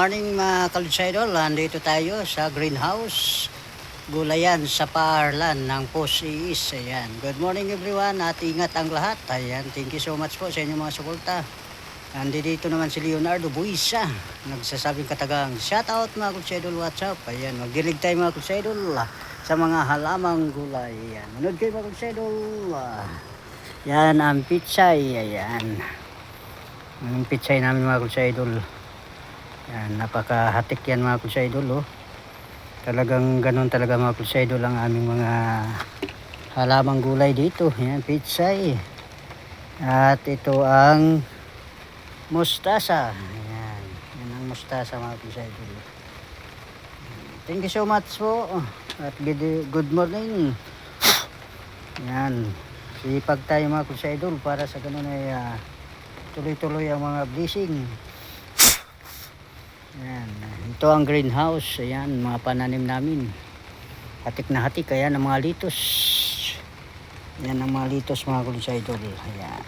morning mga kalutsaidol. Nandito tayo sa greenhouse. Gulayan sa Paarlan ng Posis. Ayan. Good morning everyone at ingat ang lahat. Ayan. Thank you so much po sa inyong mga suporta. Nandito naman si Leonardo Buisa. Nagsasabing katagang shout out mga kalutsaidol. What's up? Ayan. Magdilig tayo mga kalutsaidol sa mga halamang gulay. Ayan. Manood kayo mga kalutsaidol. Yan ang pitsay. Ayan. Ang pitsay namin mga kalutsaidol. Yan, napakahatik yan mga kulsa idol oh. Talagang ganun talaga mga kulsa idol ang aming mga halamang gulay dito. Yan, pitsay. At ito ang mustasa. Yan, yan ang mustasa mga kulsa idol. Thank you so much po. At good, good morning. Yan. Sipag tayo mga kulsa idol para sa ganun ay ah, tuloy-tuloy ang mga blessing. Ayan. Ito ang greenhouse. Ayan, mga pananim namin. Hatik na hatik. Ayan ang mga litos. Ayan ang mga litos mga kulis idol. Ayan.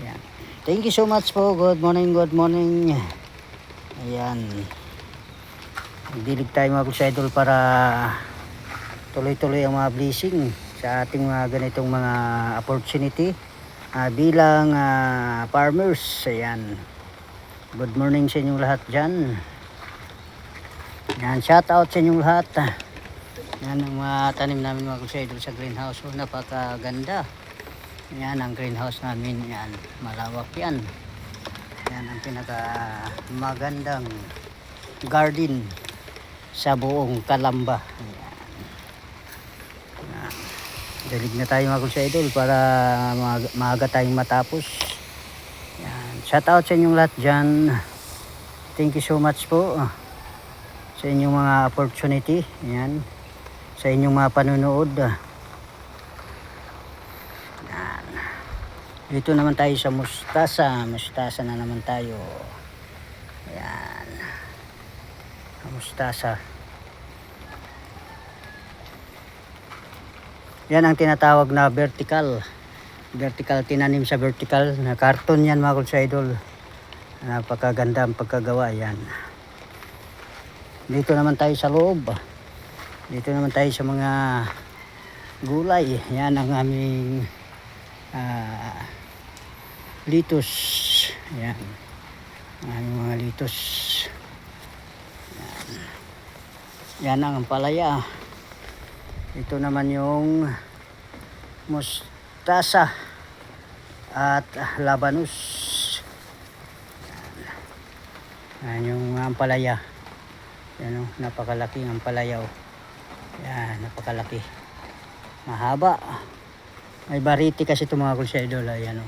Ayan. Thank you so much po. Good morning, good morning. Ayan. Magdilig tayo mga kulis idol para tuloy-tuloy ang mga blessing sa ating mga ganitong mga opportunity ah, bilang ah, farmers. Ayan. Good morning sa inyong lahat dyan. Yan, shout out sa inyong lahat. Yan ang mga tanim namin mga kusidol sa greenhouse. Oh, napakaganda. Yan ang greenhouse namin. Yan, malawak yan. Yan ang pinaka magandang garden sa buong Kalamba. Yan. Dalig na tayo mga kusidol para maaga tayong matapos. Shout out sa inyong lahat dyan. Thank you so much po sa inyong mga opportunity. Yan. Sa inyong mga panunood. ah. Yan. Dito naman tayo sa mustasa. Mustasa na naman tayo. Yan. Ang Mustasa. Yan ang tinatawag na vertical vertical tinanim sa vertical. Na karton yan mga kulsa idol. Napakaganda ang pagkagawa yan. Dito naman tayo sa loob. Dito naman tayo sa mga gulay. Yan ang aming ah, litos. Yan. Ang aming mga litos. Yan, yan ang palaya. Ito naman yung mustasa at labanus. Yan, yan yung ampalaya. Yan o, napakalaki ang ampalaya o. Yan, napakalaki. Mahaba. May bariti kasi ito mga kulsa idol. Ayan o.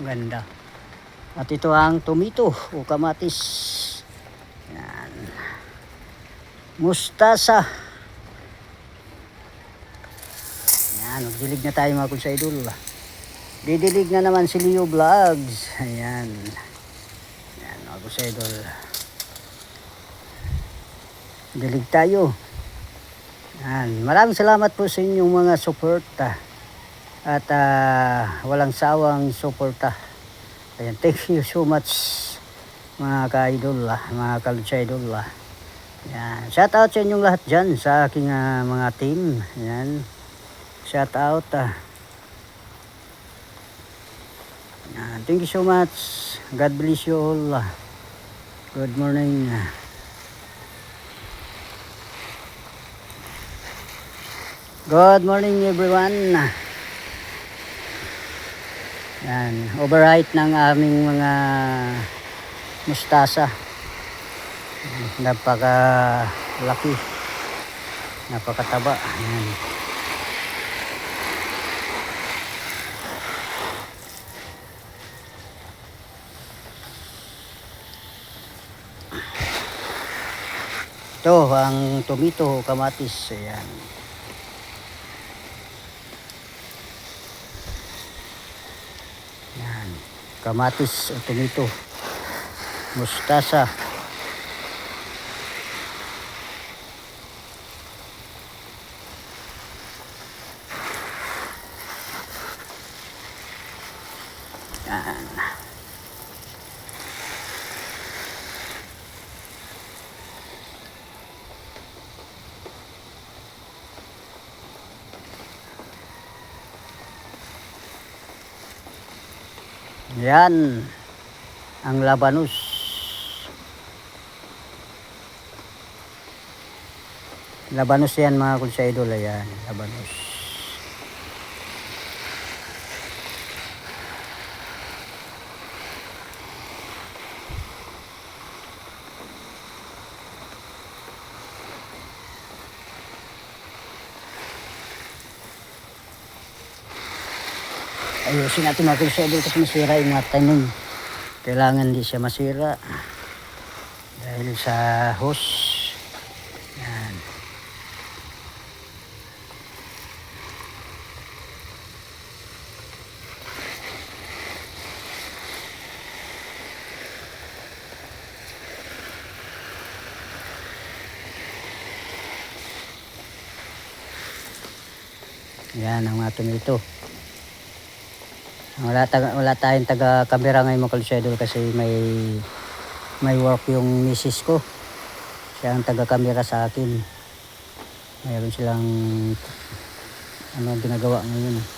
Ganda. At ito ang tomito o kamatis. Yan. Mustasa. Magdilig na tayo mga kulsa idol. Didilig na naman si Leo Vlogs. Ayan. Yan, mga kulsa idol. Dilig tayo. Yan. Maraming salamat po sa inyong mga suporta. At ah, walang sawang suporta. Ayan, thank you so much mga ka-idol, ah, mga kalutsa idol. ah. Yan. Shout out sa inyong lahat dyan sa aking ah, mga team. Yan. Shout out. ah. Yan. Thank you so much. God bless you all. ah. Good morning. Good morning everyone. Yan, overright ng aming mga mustasa. Napaka laki. Napakataba. Yan. Ito ang tomito kamatis. Ayan. Yan. Kamatis o tomito. Mustasa. Yan. Yan. Ang labanus. Labanus yan mga kulsa idol. Ayan. Labanus. Ayusin natin mga idol kasi masira yung mga tanim. Kailangan di siya masira. Dahil sa hose. Yan. Yan ang mga tomato. Wala, taga, wala tayong taga-camera ngayon mga kalsyedol kasi may may work yung misis ko. Siya ang taga-camera sa akin. Mayroon silang ano ginagawa ngayon.